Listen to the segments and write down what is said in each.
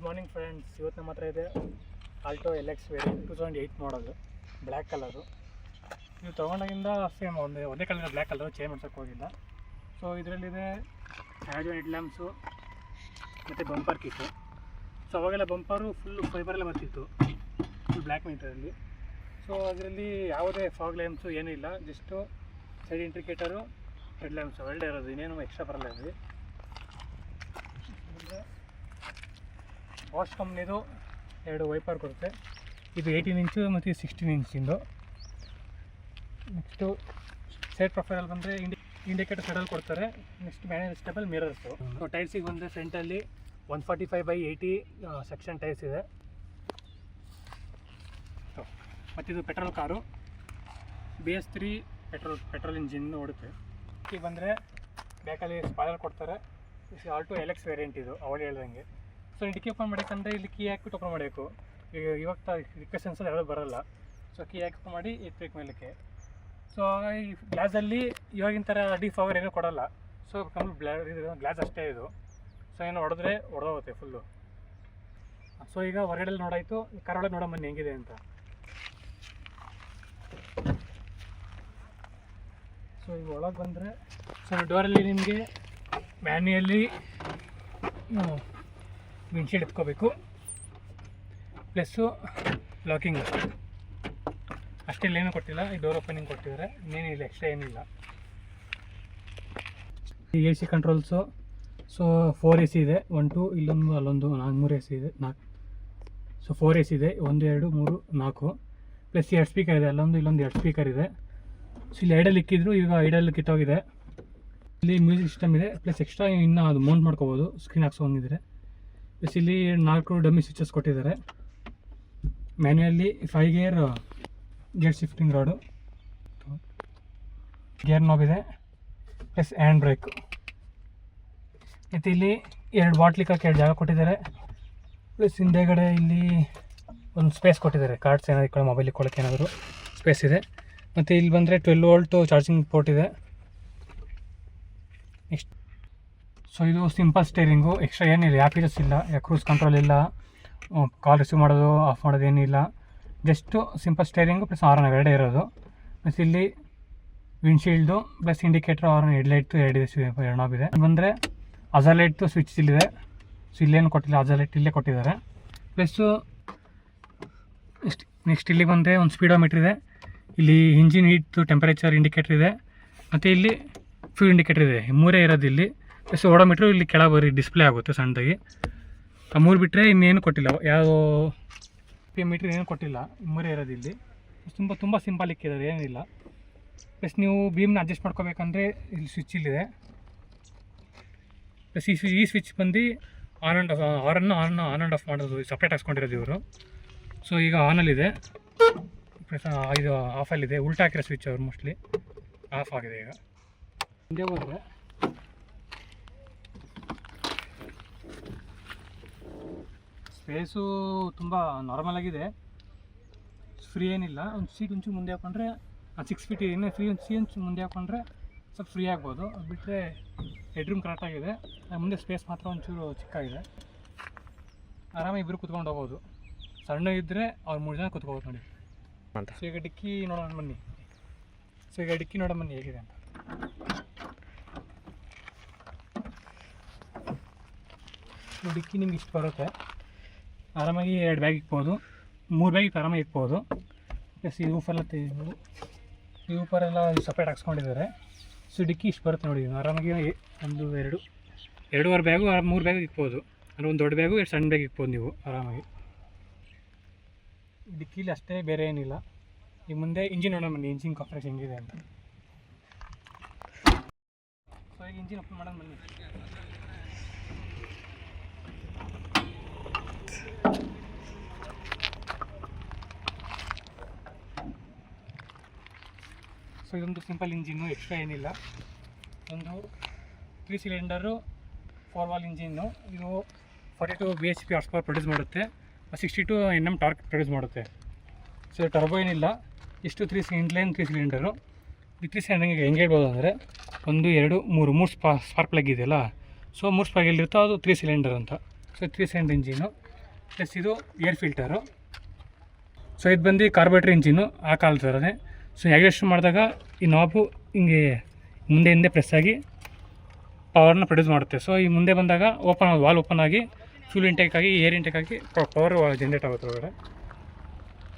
Good morning friends ಇವತ್ತು ನಮ್ಮ ಹತ್ರ ಇದೆ Alto L X variant two thousand eight ಮಾಡಲು ಬ್ಲ್ಯಾಕ್ ಕಲರು ಇದು ತೊಗೊಂಡಾಗಿಂದ ಸೇಮ್ ಒಂದೇ ಒಂದೇ ಕಲರ್ ಬ್ಲ್ಯಾಕ್ ಕಲರು ಚೇಂಜ್ ಮಾಡ್ಸೋಕ್ಕೆ ಹೋಗಿಲ್ಲ. ಸೊ ಇದರಲ್ಲಿದೆ ಹ್ಯಾಜೋ ಹೆಡ್ ಲ್ಯಾಂಪ್ಸು ಮತ್ತು ಬಂಪರ್ ಕಿಟ್ಟು ಸೊ ಅವಾಗೆಲ್ಲ ಬಂಪರು ಫುಲ್ಲು ಫೈಬರೆಲ್ಲ ಬರ್ತಿತ್ತು ಫುಲ್ ಬ್ಲ್ಯಾಕ್ ಮೀಟರಲ್ಲಿ ಸೊ ಅದರಲ್ಲಿ ಯಾವುದೇ ಫಾಗ್ ಲ್ಯಾಂಪ್ಸು ಏನೂ ಇಲ್ಲ just side indicator head lamps ಒಳ್ಳೆ ಇರೋದು ಇನ್ನೇನು ಎಕ್ಸ್ಟ್ರಾ ಬರಲ್ಲ ಇದು ವಾಶ್ ಕಂಪ್ನಿದು ಎರಡು ವೈಪರ್ ಕೊಡುತ್ತೆ. ಇದು ಏಯ್ಟೀನ್ ಇಂಚು ಮತ್ತು ಸಿಕ್ಸ್ಟೀನ್ ಇಂಚಿಂದು ನೆಕ್ಸ್ಟು ಸೈಡ್ ಪ್ರೊಫೈಲಲ್ಲಿ ಬಂದರೆ ಇಂಡಿ ಇಂಡಿಕೇಟರ್ ಸೈಡಲ್ಲಿ ಕೊಡ್ತಾರೆ. Next manage stable mirrors so ಟೈರ್ಸಿಗೆ ಬಂದರೆ ಫ್ರಂಟಲ್ಲಿ one forty five by eighty section tyres ಇದೆ. ಮತ್ತಿದು petrol car B S three petrol petrol engine ಓಡುತ್ತೆ. ಬಂದರೆ ಬ್ಯಾಕಲ್ಲಿ ಸ್ಪಾಯರ್ ಕೊಡ್ತಾರೆ. Is all to LX variant ಇದು ಅವಾಗ ಹೇಳ್ದಂಗೆ. ಸೊ ಡಿಕ್ಕಿ ಓಪನ್ ಮಾಡಬೇಕಂದ್ರೆ ಇಲ್ಲಿ ಕೀ ಹಾಕ್ಬಿಟ್ಟು ಓಪನ್ ಮಾಡಬೇಕು. ಈಗ ಇವಾಗ ರಿಕ್ವೆಷನ್ಸ್ ಯಾವುದೂ ಬರಲ್ಲ. ಸೊ ಕೀ ಹಾಕಿ ಓಪನ್ ಮಾಡಿ ಎತ್ತಬೇಕು ಮೇಲಕ್ಕೆ. ಸೊ ಈ ಗ್ಲಾಸಲ್ಲಿ ಇವಾಗಿನ ಥರ ಡಿ ಫವರ್ ಏನೂ ಕೊಡಲ್ಲ. ಸೊ ಕಂಪ್ಲೀಟ್ ಬ್ಲಾ ಇದು ಗ್ಲಾಸ್ ಅಷ್ಟೇ ಇದು. ಸೊ ಏನು ಹೊಡೆದ್ರೆ ಹೊಡೆದೋಗುತ್ತೆ ಫುಲ್ಲು ಸೊ ಈಗ ಹೊರಗಡೆ ನೋಡಾಯಿತು. ಕಾರ್ ಒಳಗೆ ನೋಡೋ ಮನೆ ಹೆಂಗಿದೆ ಅಂತ. ಸೊ ಈಗ ಒಳಗೆ ಬಂದರೆ ಸೊ ಡೋರಲ್ಲಿ ನಿಮಗೆ ಮ್ಯಾನ್ಯಲಿ ವಿಂಡ್ಶೀಲ್ಡ್ ಎತ್ಕೋಬೇಕು ಪ್ಲಸ್ಸು ಲಾಕಿಂಗ್ ಅಷ್ಟೆಲ್ಲ ಏನೂ ಕೊಟ್ಟಿಲ್ಲ, ಈ ಡೋರ್ ಓಪನಿಂಗ್ ಕೊಟ್ಟಿದ್ದಾರೆ. ಇನ್ನೇನಿಲ್ಲ ಎಕ್ಸ್ಟ್ರಾ ಏನಿಲ್ಲ A C controls, so four A C ಇದೆ. ಒನ್, ಟು, ಇಲ್ಲೊಂದು, ಅಲ್ಲೊಂದು, ನಾಲ್ಕು, ಮೂರು ಎ ಸಿ ಇದೆ. ನಾಲ್ಕು. ಸೊ ಫೋರ್ ಎ ಸಿ ಇದೆ, ಒಂದು, ಎರಡು, ಮೂರು, ನಾಲ್ಕು. ಪ್ಲಸ್ ಎರಡು ಸ್ಪೀಕರ್ ಇದೆ, ಅಲ್ಲೊಂದು, ಇಲ್ಲೊಂದು ಎರಡು ಸ್ಪೀಕರ್ ಇದೆ. ಸೊ ಇಲ್ಲಿ ಐಡಲ್ ಇಕ್ಕಿದ್ರು, ಈಗ ಐಡಲ್ ಕಿತ್ತೋಗಿದೆ. ಇಲ್ಲಿ ಮ್ಯೂಸಿಕ್ ಸಿಸ್ಟಮ್ ಇದೆ, ಪ್ಲಸ್ ಎಕ್ಸ್ಟ್ರಾ ಇನ್ನೂ ಅದು ಮೌಂಟ್ ಮಾಡ್ಕೋಬೋದು, ಸ್ಕ್ರೀನ್ ಹಾಕ್ಸ್ಕೊಂಡಿದ್ರೆ ಪ್ಲಸ್ ಇಲ್ಲಿ ನಾಲ್ಕು ಡಮ್ಮಿ ಸ್ವಿಚಸ್ ಕೊಟ್ಟಿದ್ದಾರೆ. Manually five gear gear shifting rod gear knob ಇದೆ. ಪ್ಲಸ್ ಹ್ಯಾಂಡ್ ಬ್ರೇಕ್ ಮತ್ತು ಇಲ್ಲಿ ಎರಡು ಬಾಟ್ಲಿಕ್ಕೆ ಎರಡು ಜಾಗ ಕೊಟ್ಟಿದ್ದಾರೆ. ಪ್ಲಸ್ ಹಿಂದೆಗಡೆ ಇಲ್ಲಿ ಒಂದು ಸ್ಪೇಸ್ ಕೊಟ್ಟಿದ್ದಾರೆ. ಕಾರ್ಡ್ಸ್ ಏನಾದ್ರು ಇಟ್ಕೊಳ್ಳೋ ಮೊಬೈಲ್ ಇಟ್ಕೊಳ್ಳೋಕೆ ಏನಾದರೂ ಸ್ಪೇಸ್ ಇದೆ. ಮತ್ತು ಇಲ್ಲಿ ಬಂದರೆ ಟ್ವೆಲ್ ವೋಲ್ಟು ಚಾರ್ಜಿಂಗ್ ಪೋರ್ಟ್ ಇದೆ. ನೆಕ್ಸ್ಟ್ ಸೊ ಇದು ಸಿಂಪಲ್ ಸ್ಟೇರಿಂಗು ಎಕ್ಸ್ಟ್ರಾ ಏನಿಲ್ಲ. ಯಾವ ಫೀಚರ್ಸ್ ಇಲ್ಲ. ಕ್ರೂಸ್ ಕಂಟ್ರೋಲ್ ಇಲ್ಲ. ಕಾಲ್ ರಿಸೀವ್ ಮಾಡೋದು ಆಫ್ ಮಾಡೋದು ಏನಿಲ್ಲ. Just simple steering plus horn ಎರಡೇ ಇರೋದು. ಪ್ಲಸ್ ಇಲ್ಲಿ windshield plus indicator horn headlight ಎರಡಿದೆ ಎರಡು ನಾಬ್ ಇದೆ. ಬಂದರೆ ಅಜಲೈಟ್ದು ಸ್ವಿಚ್ ಇಲ್ಲಿದೆ. ಸೊ ಇಲ್ಲೇನು ಕೊಟ್ಟಿಲ್ಲ. ಅಜಲೈಟ್ ಇಲ್ಲೇ ಕೊಟ್ಟಿದ್ದಾರೆ. ಪ್ಲಸ್ಸು ನೆಕ್ಸ್ಟ್ ಇಲ್ಲಿ ಬಂದರೆ ಒಂದು ಸ್ಪೀಡೋಮೀಟ್ರ್ ಇದೆ. ಇಲ್ಲಿ ಇಂಜಿನ್ ಹೀಟ್ ಟೆಂಪರೇಚರ್ ಇಂಡಿಕೇಟ್ರ್ ಇದೆ. ಮತ್ತು ಇಲ್ಲಿ ಫ್ಯೂ ಇಂಡಿಕೇಟ್ರ್ ಇದೆ. ಮೂರೇ ಇರೋದು ಇಲ್ಲಿ. ಪ್ಲಸ್ ಓಡೋಮೀಟ್ರು ಇಲ್ಲಿ ಕೆಳಗೆ ಬರೀ ಡಿಸ್ಪ್ಲೇ ಆಗುತ್ತೆ ಸಣ್ಣದಾಗಿ. ಮೂರು ಬಿಟ್ಟರೆ ಇನ್ನೇನು ಕೊಟ್ಟಿಲ್ಲ. ಯಾವ ಪಿ ಮೀಟ್ರ್ ಏನು ಕೊಟ್ಟಿಲ್ಲ. ಮೂರೇ ಇರೋದು ಇಲ್ಲಿ. ತುಂಬ ತುಂಬ ಸಿಂಪಲ್ ಇಕ್ಕಿದ್ದಾರೆ ಏನಿಲ್ಲ. ಪ್ಲಸ್ ನೀವು ಬೀಮ್ನ ಅಡ್ಜಸ್ಟ್ ಮಾಡ್ಕೋಬೇಕಂದ್ರೆ ಇಲ್ಲಿ ಸ್ವಿಚ್ ಇಲ್ಲಿದೆ. ಪ್ಲಸ್ ಈ ಸ್ವಿಚ್ ಈ ಸ್ವಿಚ್ ಬಂದು ಆನ್ ಆ್ಯಂಡ್ ಆಫ್ ಆರನ್ನು ಆನ್ ಆನ್ ಆ್ಯಂಡ್ ಆಫ್ ಮಾಡೋದು ಸಪ್ರೇಟ್ ಹಾಕ್ಸ್ಕೊಂಡಿರೋದು ಇವರು. ಸೊ ಈಗ ಆನಲ್ಲಿದೆ ಪ್ಲಸ್ ಇದು. ಆಫಲ್ಲಿದೆ ಉಲ್ಟಾ ಹಾಕಿರೋ ಸ್ವಿಚ್ ಅವರು ಮೋಸ್ಟ್ಲಿ ಆಫ್ ಆಗಿದೆ ಈಗ. ಹಿಂದೆ ಹೋದರೆ ಸ್ಪೇಸು ತುಂಬ ನಾರ್ಮಲ್ ಆಗಿದೆ. ಫ್ರೀ ಏನಿಲ್ಲ. ಒಂದು ಸೀಟ್ ಒಂಚೂರು ಮುಂದೆ ಹಾಕೊಂಡ್ರೆ ಸಿಕ್ಸ್ ಫೀಟ್ ಇನ್ನೂ ಫ್ರೀ ಒಂದು ಸೀ ಒಂಚೂರು ಮುಂದೆ ಹಾಕೊಂಡ್ರೆ ಸ್ವಲ್ಪ ಫ್ರೀ ಆಗ್ಬೋದು. ಅದು ಬಿಟ್ಟರೆ ಹೆಡ್ರೂಮ್ ಕರೆಕ್ಟಾಗಿದೆ ಮುಂದೆ ಸ್ಪೇಸ್ ಮಾತ್ರ ಒಂಚೂರು ಚಿಕ್ಕಾಗಿದೆ. ಆರಾಮಾಗಿ ಇಬ್ಬರು ಕುತ್ಕೊಂಡು ಹೋಗ್ಬೋದು. ಸಣ್ಣ ಇದ್ದರೆ ಅವ್ರು ಮೂರು ಜನ ಕುತ್ಕೋಬೋದು ನೋಡಿ. ಸೊ ಈಗ ಡಿಕ್ಕಿ ನೋಡೋಣ ಬನ್ನಿ. ಸೊ ಈಗ ಡಿಕ್ಕಿ ನೋಡೋಣ ಬನ್ನಿ ಹೇಗಿದೆ ಅಂತ. ಡಿಕ್ಕಿ ನಿಮ್ಗೆ ಇಷ್ಟು ಬರುತ್ತೆ. ಆರಾಮಾಗಿ ಎರಡು ಬ್ಯಾಗ್ ಇಕ್ಬೋದು. ಮೂರು ಬ್ಯಾಗ್ ಆರಾಮಾಗಿ ಇಕ್ಬೋದು. ಪ್ಲಸ್ ಈ ಊಫೆಲ್ಲ ತೆಗಿಬೋದು ಈ ಊಫರೆಲ್ಲ ಸಪ್ರೇಟ್ ಹಾಕ್ಸ್ಕೊಂಡಿದ್ದಾರೆ. ಸೊ ಡಿಕ್ಕಿ ಇಷ್ಟು ಬರುತ್ತೆ ನೋಡಿ ಆರಾಮಾಗಿ ಒಂದು ಎರಡು, ಎರಡೂವರೆ ಬ್ಯಾಗು ಮೂರು ಬ್ಯಾಗ್ ಇಕ್ಬೋದು. ಅಂದರೆ ಒಂದು ದೊಡ್ಡ ಬ್ಯಾಗು ಎರಡು ಸಣ್ಣ ಬ್ಯಾಗ್ ಇಕ್ಬೋದು ನೀವು ಆರಾಮಾಗಿ. ಡಿಕ್ಕಿಲಿ ಅಷ್ಟೇ ಬೇರೆ ಏನಿಲ್ಲ. ಈ ಮುಂದೆ ಇಂಜಿನ್ ನೋಡೋಣ ಬನ್ನಿ ಇಂಜಿನ್ ಕಾಂಪ್ರೆಸ್ ಹೆಂಗಿದೆ ಅಂತ. ಸೊ ಈಗ ಇಂಜಿನ್ ಓಪನ್ ಮಾಡೋಣ ಬನ್ನಿ. ಸೊ ಇದೊಂದು ಸಿಂಪಲ್ ಇಂಜಿನ್ನು ಎಕ್ಸ್ಟ್ರಾ ಏನಿಲ್ಲ. ಒಂದು three cylinder four valve engine ಇದು forty two B H P hours power produce ಮಾಡುತ್ತೆ. Sixty two N M torque produce ಮಾಡುತ್ತೆ. ಸೊ ಟರ್ಬೋ ಏನಿಲ್ಲ. ಇಷ್ಟು ತ್ರೀ ಇನ್ಲೈನ್ ತ್ರೀ ಸಿಲಿಂಡರು ಈ ತ್ರೀ ಸಿಲಿಂಡರ್ಗೆ ಹೆಂಗೆ ಹೇಳ್ಬೋದು ಅಂದರೆ ಒಂದು, ಎರಡು, ಮೂರು ಮೂರು ಸ್ಪಾ ಸ್ಪಾರ್ಕ್ ಪ್ಲಗ್ ಇದೆಯಲ್ಲ ಸೊ ಮೂರು ಸ್ಪಾರ್ಕ್ ಎಲ್ಲಿರುತ್ತೋ ಅದು ತ್ರೀ ಸಿಲಿಂಡರ್ ಅಂತ. So three cylinder engine plus ಇದು ಏರ್ ಫಿಲ್ಟರು ಸೊ ಇದು ಬಂದು ಕಾರ್ಬೋರೇಟರ್ ಇಂಜಿನು ಆ ಕಾಲ ಥರನೇ ಸೊ ಎಗ್ರೇಷನ್ ಮಾಡಿದಾಗ ಈ ನಾಬು ಹಿಂಗೆ ಮುಂದೆ ಹಿಂದೆ ಪ್ರೆಸ್ ಆಗಿ ಪವರ್ನ ಪ್ರೊಡ್ಯೂಸ್ ಮಾಡುತ್ತೆ. ಸೊ ಈ ಮುಂದೆ ಬಂದಾಗ ಓಪನ್ ವಾಲ್ ಓಪನ್ ಆಗಿ ಫ್ಯೂಲ್ ಇಂಟೇಕ್ ಆಗಿ ಏರ್ ಇಂಟೇಕ್ ಆಗಿ ಪವರ್ ಜನ್ರೇಟ್ ಆಗುತ್ತೆ ಒಳಗಡೆ.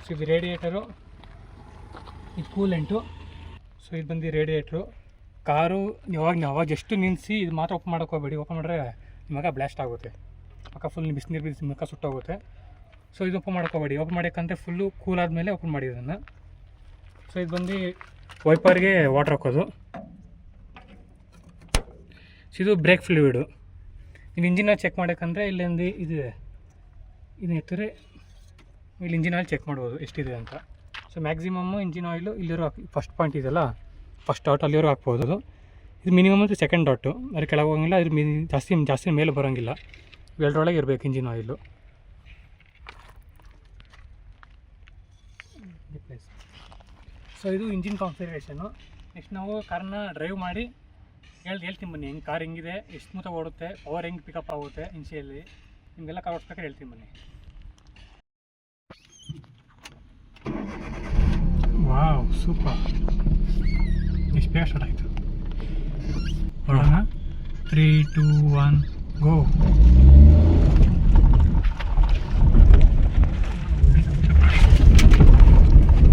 ಸೊ ಇದು ರೇಡಿಯೇಟರು ಇದು ಕೂಲೆಂಟು ಸೊ ಇದು ಬಂದು ರೇಡಿಯೇಟ್ರು ಕಾರು ಯಾವಾಗ ಯಾವಾಗ ಎಷ್ಟು ನಿಲ್ಲಿಸಿ ಇದು ಮಾತ್ರ ಓಪನ್ ಮಾಡೋಕೆ ಹೋಗಬೇಡಿ. ಓಪನ್ ಮಾಡಿದ್ರೆ ನಿಮಗೆ ಬ್ಲಾಸ್ಟ್ ಆಗುತ್ತೆ. ಅಕ್ಕ ಫುಲ್ ಬಿಸಿನೀರು ಬಿಸಿ ಮುಖ ಸುಟ್ಟೋಗುತ್ತೆ. ಸೊ ಇದು ಓಪನ್ ಮಾಡ್ಕೋಬೇಡಿ ಓಪನ್ ಮಾಡಬೇಕಂದ್ರೆ ಫುಲ್ಲು ಕೂಲ್ ಆದಮೇಲೆ ಓಪನ್ ಮಾಡಿ ಇದನ್ನು. ಸೊ ಇದು ಬಂದು ವೈಪರ್ಗೆ ವಾಟ್ರ್ ಹಾಕೋದು. ಸೊ ಇದು ಬ್ರೇಕ್ ಫ್ಲೂಯಿಡು ನೀವು ಇಂಜಿನ ಚೆಕ್ ಮಾಡಬೇಕಂದ್ರೆ ಇಲ್ಲೊಂದು ಇದಿದೆ ಇದು. ಎತ್ತಿದ್ರೆ ಇಲ್ಲಿ ಇಂಜಿನ್ ಆಯಿಲ್ ಚೆಕ್ ಮಾಡ್ಬೋದು ಎಷ್ಟಿದೆ ಅಂತ. ಸೊ ಮ್ಯಾಕ್ಸಿಮಮ್ಮು ಇಂಜಿನ್ ಆಯಿಲು ಇಲ್ಲಿರೋ ಫಸ್ಟ್ ಪಾಯಿಂಟ್ ಇದೆಯಲ್ಲ ಫಸ್ಟ್ ಡಾಟ್ ಅಲ್ಲಿವರೆಗೂ ಹಾಕ್ಬೋದು ಇದು ಮಿನಿಮಮ್ ಅಂದರೆ ಸೆಕೆಂಡ್ ಡಾಟು ಅದ್ರ ಕೆಳಗೆ ಹೋಗಂಗಿಲ್ಲ ಅದ್ರ ಮಿ ಜಾಸ್ತಿ ಜಾಸ್ತಿ ಮೇಲೆ ಬರೋಂಗಿಲ್ಲ. ಎರಡರೊಳಗೆ ಇರಬೇಕು ಇಂಜಿನ್ ಆಯಿಲು ಸೊ ಇದು ಇಂಜಿನ್ ಕಾನ್ಫಿಗರೇಷನು. ನೆಕ್ಸ್ಟ್ ನಾವು ಕಾರ್ನ ಡ್ರೈವ್ ಮಾಡಿ ಹೇಳಿ ಹೇಳ್ತೀನಿ ಬನ್ನಿ ಹೆಂಗೆ ಕಾರ್ ಹೆಂಗಿದೆ ಎಷ್ಟು ಸ್ಮೂತಾಗಿ ಓಡುತ್ತೆ ಪವರ್ ಹೆಂಗೆ ಪಿಕಪ್ ಆಗುತ್ತೆ ಇನ್ಸಿಯಲ್ಲಿ ನಿಮಗೆಲ್ಲ ಕಾರ್ ಓಡಿಸ್ಬೇಕಾದ್ರೆ ಹೇಳ್ತೀನಿ ಬನ್ನಿ. Wow super. ಎಷ್ಟು ಬೇಗ ಸ್ಟಾರ್ಟ್ ಆಯಿತು. ನೋಡೋಣ ತ್ರೀ ಟೂ ಒನ್ ಗೋ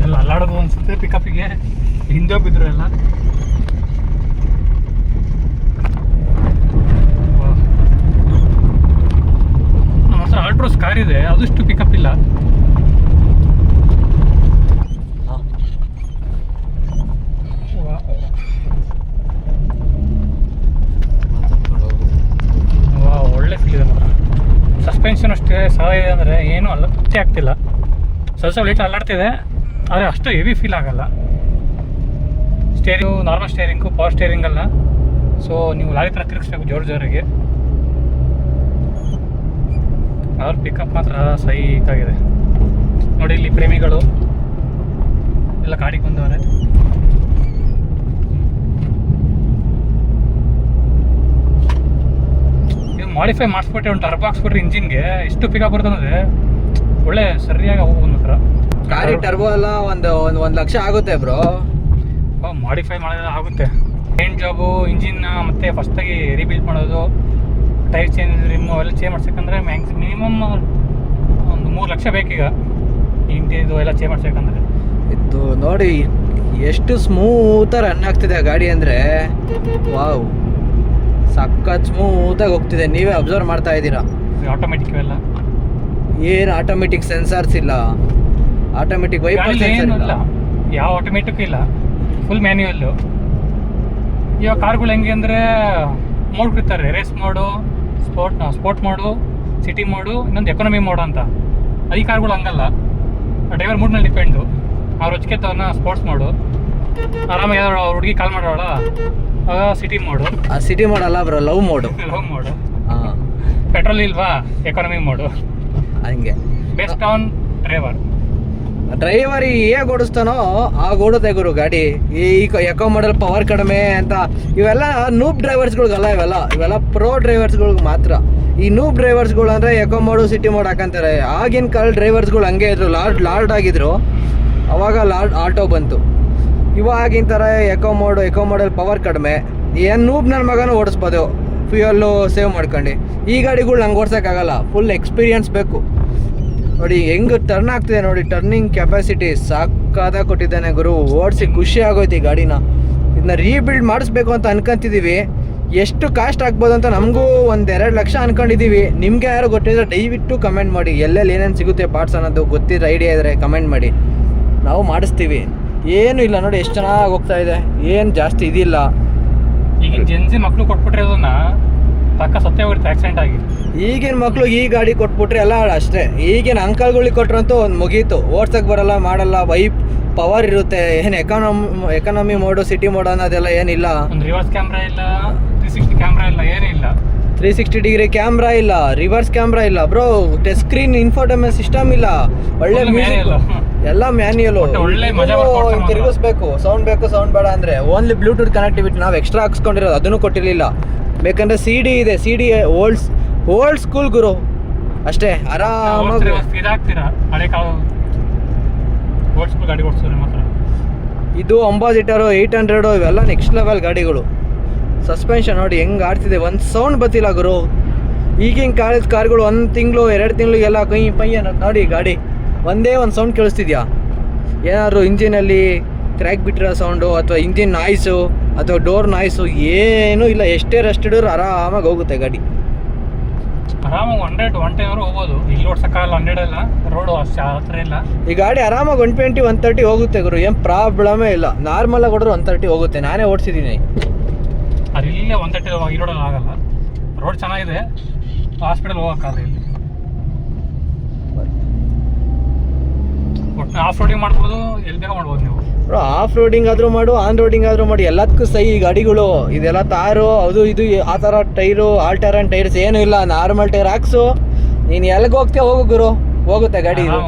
ಎಲ್ಲ ಅಲ್ಲಾಡೋದು ಅನ್ಸುತ್ತೆ ಪಿಕಪ್ಪಿಗೆ ಹಿಂದೆ ಬಿದ್ರು ಎಲ್ಲ. ನಮ್ಮ ಹತ್ರ ಆಲ್ಟ್ರೋಸ್ ಕಾರ್ ಇದೆ ಅದಷ್ಟು ಪಿಕಪ್ ಇಲ್ಲ. ಒಳ್ಳೆ ಫೀಲ್ ಇದೆ ಸಸ್ಪೆನ್ಷನ್ ಅಷ್ಟೇ ಸಹಾಯ ಇದೆ ಅಂದರೆ ಏನೂ ಅಲ್ಲ ತೃಪ್ತಿ ಆಗ್ತಿಲ್ಲ. ಸ್ವಲ್ಪ ಸ್ವಲ್ಪ ಲೈಟ್ ಅಲ್ಲಾಡ್ತಿದೆ. ಆದರೆ ಅಷ್ಟು ಹೆವಿ ಫೀಲ್ ಆಗಲ್ಲ. Steering normal steering power steering ಅಲ್ಲ. ಸೊ ನೀವು ಲಾರಿ ಥರ ತಿರುಗಿಸ್ಬೇಕು ಜೋರು ಜೋರಿಗೆ. ಅವ್ರ ಪಿಕಪ್ ಮಾತ್ರ ಸೈಕಾಗಿದೆ ನೋಡಿ ಇಲ್ಲಿ ಪ್ರೇಮಿಗಳು. ಎಲ್ಲ ಕಾಡಿಗೆ ಬಂದವರೆ. ಇದು ಮಾಡಿಫೈ ಮಾಡಿಸ್ಬಿಟ್ಟೆ ಒಂದು ಟರ್ಬ್ ಹಾಕ್ಸ್ಬಿಟ್ರೆ ಇಂಜಿನ್ಗೆ ಎಷ್ಟು ಪಿಕಪ್ ಬರ್ತದೆ ಒಳ್ಳೆ ಸರಿಯಾಗಿ ಹೋಗ್ಬೋದು ಹತ್ರ ಗಾಡಿ ಟರ್ಬೋ ಎಲ್ಲ ಒಂದು ಒಂದು ಒಂದು ಲಕ್ಷ ಆಗುತ್ತೆ ಬ್ರೋ ಮಾಡಿಫೈ ಮಾಡೋದೆಲ್ಲ ಆಗುತ್ತೆ. ಪೇಂಟ್ ಜಾಬು ಇಂಜಿನ್ ಮತ್ತೆ ಫಸ್ಟಾಗಿ ರೀಬಿಲ್ಡ್ ಮಾಡೋದು ಟೈರ್ ಚೇಂಜ್ ರಿಮ್ ಎಲ್ಲ ಚೇಂಜ್ ಮಾಡ್ಸಬೇಕಂದ್ರೆ ಮ್ಯಾಕ್ಸ್ ಮಿನಿಮಮ್ ಒಂದು ಮೂರು ಲಕ್ಷ ಬೇಕೀಗ. ಇಂಟಿದು ಎಲ್ಲ ಚೇಂಜ್ ಮಾಡ್ಸಬೇಕಂದ್ರೆ ಇದು ನೋಡಿ ಎಷ್ಟು ಸ್ಮೂತ್ ರನ್ ಆಗ್ತಿದೆ ಆ ಗಾಡಿ ಅಂದರೆ. ವಾವ್. ಸಖತ್ ಸ್ಮೂತಾಗಿ ಹೋಗ್ತಿದೆ. ನೀವೇ ಅಬ್ಸರ್ವ್ ಮಾಡ್ತಾ ಇದ್ದೀರಾ. ಆಟೋಮೆಟಿಕ್ ಎಲ್ಲ ಏನು ಆಟೋಮೆಟಿಕ್ ಸೆನ್ಸಾರ್ಸ್ ಇಲ್ಲ. ಆಟೋಮೆಟಿಕ್ ವೈಪರ್ ಸೆನ್ಸರ್ ಇಲ್ಲ. ಯಾವ ಆಟೋಮೆಟಿಕ್ ಇಲ್ಲ. ಫುಲ್ ಮ್ಯಾನುಯಲ್ ಇವಾಗ ಕಾರ್ಗಳು ಹೆಂಗೆ ಅಂದರೆ ಮೋಡ್ ಬಿಡ್ತಾರೆ. Race mode sport sport mode city mode ಇನ್ನೊಂದು ಎಕಾನಮಿ ಮೋಡ್ ಅಂತ. ಈ ಕಾರ್ಗಳು ಹಂಗಲ್ಲ. ಡ್ರೈವರ್ ಮೂಡ್ ಮೇಲೆ ಡಿಪೆಂಡು ಅವ್ರು ಹೊಚ್ಕೆತ್ತವನ್ನ ಸ್ಪೋರ್ಟ್ಸ್ ಮೋಡು. ಆರಾಮಾಗಿ ಅವ್ರು ಹುಡುಗಿ ಕಾಲ್ ಮಾಡೋಳ ಆಗ ಸಿಟಿ ಮೋಡು. ಆ ಸಿಟಿ ಅಲ್ಲ bro love mode. Love mode. Petrol ಇಲ್ವಾ? Economy mode. ಹಂಗೆ. ಬೆಸ್ಟ್ ಆನ್ ಡ್ರೈವರ್ ಡ್ರೈವರ್ ಹೇಗೆ ಓಡಿಸ್ತಾನೋ ಆಗ ಓಡುತ್ತೆ ಗುರು ಗಾಡಿ. ಈ ಎಕೋ ಮಾಡಲ್ ಪವರ್ ಕಡಿಮೆ ಅಂತ. ಇವೆಲ್ಲ ನೂಬ್ ಡ್ರೈವರ್ಸ್ಗಳಿಗಲ್ಲ ಇವೆಲ್ಲ. ಇವೆಲ್ಲ ಪ್ರೋ ಡ್ರೈವರ್ಸ್ಗಳಿಗೆ ಮಾತ್ರ. ಈ ನೂಬ್ ಡ್ರೈವರ್ಸ್ಗಳು ಅಂದರೆ ಎಕೋ ಮಾಡು ಸಿಟಿ ಮೋಡ್ ಹಾಕಂತಾರೆ. ಆಗಿನ ಕಾಲ ಡ್ರೈವರ್ಸ್ಗಳು ಹಂಗೆ ಇದ್ರು. ಲಾರ್ಡ್ ಲಾರ್ಡ್ ಆಗಿದ್ರು. ಅವಾಗ ಲಾರ್ಡ್ ಆಟೋ ಬಂತು. ಇವಾಗಿನ ಥರ ಎಕೋ ಮೋಡು ಎಕೋ ಮಾಡಲ್ ಪವರ್ ಕಡಿಮೆ. ಏನು ನೂಬ್ ನನ್ನ ಮಗನೂ ಓಡಿಸ್ಬೋದು. ಫ್ಯೂಯಲ್ಲು ಸೇವ್ ಮಾಡ್ಕೊಂಡು. ಈ ಗಾಡಿಗಳು ನಂಗೆ ಓಡ್ಸೋಕ್ಕಾಗಲ್ಲ. ಫುಲ್ ಎಕ್ಸ್ಪೀರಿಯನ್ಸ್ ಬೇಕು. ನೋಡಿ, ಹೆಂಗ್ ಟರ್ನ್ ಆಗ್ತಿದೆ ನೋಡಿ ಟರ್ನಿಂಗ್ ಕೆಪಾಸಿಟಿ ಸಾಕಾದ ಕೊಟ್ಟಿದ್ದಾನೆ ಗುರು. ಓಡಿಸಿ ಖುಷಿ ಆಗೋಯ್ತು ಈ ಗಾಡಿನ. ಇದನ್ನ ರೀಬಿಲ್ಡ್ ಮಾಡಿಸ್ಬೇಕು ಅಂತ ಅನ್ಕೊಂತಿದೀವಿ. ಎಷ್ಟು ಕಾಸ್ಟ್ ಆಗ್ಬೋದು ಅಂತ ನಮಗೂ ಒಂದೆರಡು ಲಕ್ಷ ಅನ್ಕೊಂಡಿದೀವಿ. ನಿಮ್ಗೆ ಯಾರು ಗೊತ್ತಿದ್ರೆ ದಯವಿಟ್ಟು ಕಮೆಂಟ್ ಮಾಡಿ. ಎಲ್ಲೆಲ್ಲಿ ಏನೇನು ಸಿಗುತ್ತೆ ಪಾರ್ಟ್ಸ್ ಅನ್ನೋದು ಗೊತ್ತಿರೋ ಐಡಿಯಾ ಇದ್ರೆ ಕಮೆಂಟ್ ಮಾಡಿ. ನಾವು ಮಾಡಿಸ್ತೀವಿ. ಏನು ಇಲ್ಲ ನೋಡಿ, ಎಷ್ಟು ಚೆನ್ನಾಗಿ ಹೋಗ್ತಾ ಇದೆ. ಏನು ಜಾಸ್ತಿ ಇದಿಲ್ಲ. ಈಗಿನ ಜೆನ್ಸಿ ಮಕ್ಕಳು ಕೊಟ್ಬಿಟ್ರೆ ಅದನ್ನ ಪಕ್ಕ ಸತ್ತೇ ಹೋಗಿರುತ್ತೆ ಆಕ್ಸಿಡೆಂಟ್ ಆಗಿ ಈಗಿನ ಮಕ್ಳು ಈ ಗಾಡಿ ಕೊಟ್ಬಿಟ್ರೆ ಎಲ್ಲ ಅಷ್ಟೇ. ಈಗಿನ ಅಂಕಲ್ಗಳಿಗೆ ಕೊಟ್ರಂತೂ ಒಂದು ಮುಗೀತು. ಓಡ್ಸಕ್ ಬರಲ್ಲ ಮಾಡಲ್ಲ ವೈಪ್ ಪವರ್ ಇರುತ್ತೆ. ಏನು econom economy mode city mode ಅನ್ನೋದೆಲ್ಲ ಏನಿಲ್ಲ. ಒಂದು ರಿವರ್ಸ್ ಕ್ಯಾಮ್ರಾ ಇಲ್ಲ ತ್ರೀ ಸಿಕ್ಸ್ಟಿ ಕ್ಯಾಮ್ರಾ ಇಲ್ಲ ಏನಿಲ್ಲ ತ್ರೀ ಸಿಕ್ಸ್ಟಿ ಡಿಗ್ರಿ ಕ್ಯಾಮ್ರಾ ಇಲ್ಲ ರಿವರ್ಸ್ ಕ್ಯಾಮ್ರಾ ಇಲ್ಲ. Bro touch screen infotainment system ಇಲ್ಲ. ಒಳ್ಳೆ ಮ್ಯೂಸಿಕ್. ಎಲ್ಲ ಮ್ಯಾನ್ಯಲ್. ತಿರುಗಿಸ್ಬೇಕು. ಸೌಂಡ್ ಬೇಕು ಸೌಂಡ್ ಬೇಡ ಅಂದ್ರೆ ಓನ್ಲಿ ಬ್ಲೂಟೂತ್ ಕನೆಕ್ಟಿವಿಟಿ ನಾವು ಎಕ್ಸ್ಟ್ರಾ ಹಾಕ್ಸ್ಕೊಂಡಿರೋದು ಅದನ್ನು ಕೊಟ್ಟಿರಲಿಲ್ಲ. ಬೇಕಂದ್ರೆ ಸಿ ಡಿ ಇದೆ C D old old school ಗುರು. ಅಷ್ಟೇ ಆರಾಮಾಗಿ ಇದು ಅಂಬಾಸಿಟರು ಏಯ್ಟ್ ಹಂಡ್ರೆಡು ಇವೆಲ್ಲ ನೆಕ್ಸ್ಟ್ ಲೆವೆಲ್ ಗಾಡಿಗಳು. ಸಸ್ಪೆನ್ಷನ್ ನೋಡಿ ಹೆಂಗೆ ಆಡ್ತಿದೆ ಒಂದು ಸೌಂಡ್ ಬತ್ತಿಲ್ಲ ಗುರು. ಈಗಿನ ಕಾಲದ ಕಾರ್ಗಳು ಒಂದು ತಿಂಗಳು ಎರಡು ತಿಂಗಳಿಗೆಲ್ಲ ಕೈ ಪೈ ಅನ್ನೋದು ನೋಡಿ ಗಾಡಿ. ಒಂದೇ ಒಂದು ಸೌಂಡ್ ಕೇಳಿಸ್ತಿದ್ಯಾ? ಏನಾದ್ರು ಇಂಜಿನಲ್ಲಿ ಕ್ರ್ಯಾಕ್ ಬಿಟ್ಟಿರೋ ಸೌಂಡು ಅಥವಾ ಇಂಜಿನ್ ನಾಯ್ಸು ಅಥವಾ ಡೋರ್ ನಾಯ್ಸು ಏನೂ ಇಲ್ಲ. ಎಷ್ಟೇ ರೆಸ್ಟ್ ಹಿಡಿದ್ರು ಆರಾಮಾಗಿ ಹೋಗುತ್ತೆ ಗಾಡಿ. ಆರಾಮಾಗಿ ಹಂಡ್ರೆಡ್ ಒನ್ ಟೈಮ್ ಹೋಗ್ಬೋದು. ಇಲ್ಲಿ ಓಡ್ಸಕ್ಕಾಗಲ್ಲ ಹಂಡ್ರೆಡ್ ಎಲ್ಲ. ರೋಡು ಅಷ್ಟು ಹತ್ರ ಇಲ್ಲ. ಈ ಗಾಡಿ ಆರಾಮಾಗಿ ಒನ್ ಟ್ವೆಂಟಿ ಒನ್ ತರ್ಟಿ ಹೋಗುತ್ತೆ ಗುರು. ಏನು ಪ್ರಾಬ್ಲಮೇ ಇಲ್ಲ. ನಾರ್ಮಲಾಗಿ ಹೊಡೆದ್ರೆ ಒನ್ ತರ್ಟಿ ಹೋಗುತ್ತೆ. ನಾನೇ ಓಡಿಸಿದ್ದೀನಿ. ಅದು ಇಲ್ಲೇ ಒನ್ ತರ್ಟಿ ಈ ರೋಡಲ್ಲಿ ಆಗಲ್ಲ. ರೋಡ್ ಚೆನ್ನಾಗಿದೆ. ಹಾಸ್ಪಿಟಲ್ ಹೋಗೋಕ್ಕಾಗಲ್ಲ ಇಲ್ಲಿ ಆಫ್ ರೋಡಿಂಗ್ ಮಾಡ್ಬೋದು ಎಲ್ಲಿ ಬೇಗ ಮಾಡ್ಬೋದು ನೀವು? ಬ್ರೋ ಆಫ್ ರೋಡಿಂಗ್ ಆದರೂ ಮಾಡು ಆನ್ ರೋಡಿಂಗ್ ಆದರೂ ಮಾಡಿ ಎಲ್ಲದಕ್ಕೂ ಸೈ ಈ ಗಾಡಿಗಳು. ಇದೆಲ್ಲ ತಾರು ಅದು ಇದು ಆ ಥರ ಟೈರು ಆಲ್ಟರನ್ ಟೈರ್ಸ್ ಏನೂ ಇಲ್ಲ ನಾರ್ಮಲ್ ಟೈರ್ ಹಾಕ್ಸು. ನೀನು ಎಲ್ಲಿಗೆ ಹೋಗ್ತೀಯ ಹೋಗು ಗುರು ಹೋಗುತ್ತೆ ಗಾಡಿ ಇದು.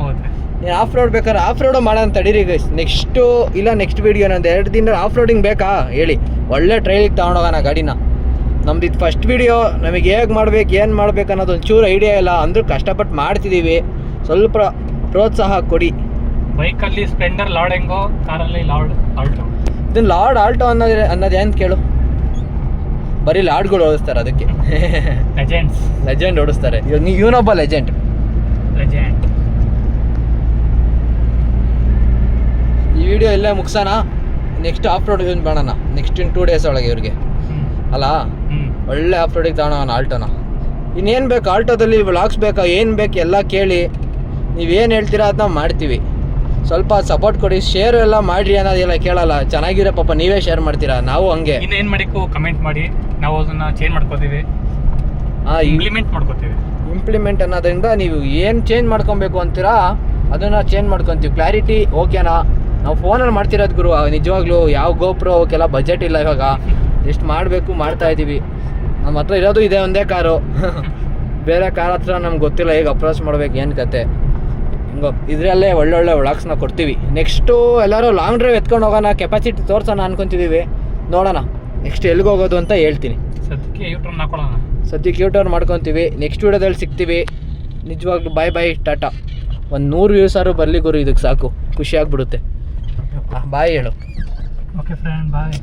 ನೀನು ಆಫ್ ರೋಡ್ ಬೇಕಾದ್ರೆ ಆಫ್ ರೋಡು ಮಾಡೋಣ ತಡೀರಿ ಗೈಸ್ ನೆಕ್ಸ್ಟು ಇಲ್ಲ ನೆಕ್ಸ್ಟ್ ವೀಡಿಯೋ ನಂದು ಎರಡು ದಿನ ಆಫ್ ರೋಡಿಂಗ್ ಬೇಕಾ? ಹೇಳಿ. ಒಳ್ಳೆ ಟ್ರೈಲಿಗೆ ತೊಗೊಂಡೋಗೋಣ ಗಾಡಿನ. ನಮ್ದು ಇದು ಫಸ್ಟ್ ವಿಡಿಯೋ ನಮಗೆ ಹೇಗೆ ಮಾಡ್ಬೇಕು ಏನು ಮಾಡ್ಬೇಕು ಅನ್ನೋದು ಒಂಚೂರು ಐಡಿಯಾ ಇಲ್ಲ. ಅಂದರೂ ಕಷ್ಟಪಟ್ಟು ಮಾಡ್ತಿದ್ದೀವಿ ಸ್ವಲ್ಪ ಪ್ರೋತ್ಸಾಹ ಕೊಡಿ. ಬೈಕಲ್ಲಿ ಸ್ಪ್ಲೆಂಡರ್ ಲಾರ್ಡ್ ಹೆಂಗೋ ಕಾರಲ್ಲಿ ಲಾರ್ಡ್ ಆಲ್ಟೋ. ಇದು ಲಾರ್ಡ್ ಆಲ್ಟೋ ಅನ್ನೋದು ಅನ್ನೋದು ಏನು ಕೇಳು. ಬರೀ ಲಾರ್ಡ್ಗಳು ಓಡಿಸ್ತಾರೆ ಅದಕ್ಕೆ. ಲೆಜೆಂಡ್ಸ್ ಲೆಜೆಂಡ್ ಓಡಿಸ್ತಾರೆ. ನೀವು ಇವನೊಬ್ಬ ಲೆಜೆಂಡ್ ಲೆಜೆಂಡ್ ಈ ವಿಡಿಯೋ ಇಲ್ಲೇ ಮುಗಿಸೋಣ. ನೆಕ್ಸ್ಟ್ ಆಫ್ ರೋಡ್ ಮಾಡೋಣ ನೆಕ್ಸ್ಟ್ ಇನ್ ಟೂ ಡೇಸ್ ಒಳಗೆ ಇವ್ರಿಗೆ. ಅಲ್ಲ? ಒಳ್ಳೆ ಆಫ್ ರೋಡಿಗೆ ತಗೋಣ ಆಲ್ಟೋನ. ಇನ್ನೇನು ಬೇಕು ಆಲ್ಟೋದಲ್ಲಿ ವ್ಲಾಗ್ಸ್ ಬೇಕಾ ಏನು ಬೇಕು ಎಲ್ಲ ಕೇಳಿ. ನೀವೇನು ಹೇಳ್ತೀರಾ ಅದನ್ನ ಮಾಡ್ತೀವಿ. ಸ್ವಲ್ಪ ಸಪೋರ್ಟ್ ಕೊಡಿ ಶೇರ್ ಎಲ್ಲ ಮಾಡ್ರಿ ಅನ್ನೋದೆಲ್ಲ ಕೇಳಲ್ಲ. ಚೆನ್ನಾಗಿರೋ ಪಾಪ ನೀವೇ ಶೇರ್ ಮಾಡ್ತೀರಾ? ನಾವು ಹಂಗೆ. ಇನ್ನೇನು ಮಾಡಬೇಕು ಕಮೆಂಟ್ ಮಾಡಿ. ನಾವು ಅದನ್ನ ಚೇಂಜ್ ಮಾಡ್ಕೋತೀವಿ. ಹಾಂ ಇಂಪ್ಲಿಮೆಂಟ್ ಮಾಡ್ಕೋತೀವಿ. ಇಂಪ್ಲಿಮೆಂಟ್ ಅನ್ನೋದ್ರಿಂದ ನೀವು ಏನು ಚೇಂಜ್ ಮಾಡ್ಕೊಬೇಕು ಅಂತೀರಾ ಅದನ್ನು ಚೇಂಜ್ ಮಾಡ್ಕೊತೀವಿ. ಕ್ಲಾರಿಟಿ ಓಕೆನಾ ನಾವು ಫೋನಲ್ಲಿ ಮಾಡ್ತಿರೋದು ಗುರು ನಿಜವಾಗ್ಲೂ ಯಾವ ಗೋಪ್ರೋ ಅವಕ್ಕೆಲ್ಲ ಬಜೆಟ್ ಇಲ್ಲ ಇವಾಗ. ಎಷ್ಟು ಮಾಡಬೇಕು ಮಾಡ್ತಾ ಇದ್ದೀವಿ. ನಮ್ಮ ಹತ್ರ ಇರೋದು ಇದೆ ಒಂದೇ ಕಾರು. ಬೇರೆ ಕಾರ್ ಹತ್ರ ನಮ್ಗೆ ಗೊತ್ತಿಲ್ಲ ಹೇಗೆ ಅಪ್ರೋಚ್ ಮಾಡ್ಬೇಕು ಏನು ಕತೆ. ಹಿಂಗೋ ಇದರಲ್ಲೇ ಒಳ್ಳೊಳ್ಳೆ ವ್ಲಾಗ್ಸ್ನ ಕೊಡ್ತೀವಿ. ನೆಕ್ಸ್ಟು ಎಲ್ಲರೂ ಲಾಂಗ್ ಡ್ರೈವ್ ಎತ್ಕೊಂಡು ಹೋಗೋಣ ಕೆಪಾಸಿಟಿ ತೋರ್ಸೋಣ ಅನ್ಕೊತಿದ್ದೀವಿ ನೋಡೋಣ ನೆಕ್ಸ್ಟ್ ಎಲ್ಲಿಗೆ ಹೋಗೋದು ಅಂತ ಹೇಳ್ತೀನಿ. ಸದ್ಯಕ್ಕೆ ಯೂಟರ್ನ್ ಹಾಕೊಳ್ಳೋಣ. ಸದ್ಯಕ್ಕೆ ಯೂಟರ್ನ್ ಮಾಡ್ಕೊತೀವಿ. ನೆಕ್ಸ್ಟ್ ವೀಡಿಯೋದಲ್ಲಿ ಸಿಗ್ತೀವಿ. ನಿಜವಾಗ್ಲೂ ಬಾಯ್ ಬಾಯ್ ಟಾಟಾ ಒಂದು ನೂರು ವ್ಯೂಸಾರು ಬರಲಿ ಗುರು ಇದಕ್ಕೆ ಸಾಕು. ಖುಷಿ ಆಗ್ಬಿಡುತ್ತೆ. ಬಾಯ್ ಹೇಳು. Okay friend bye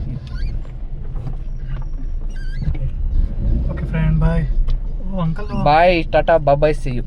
okay friend bye O uncle bye tata bye see you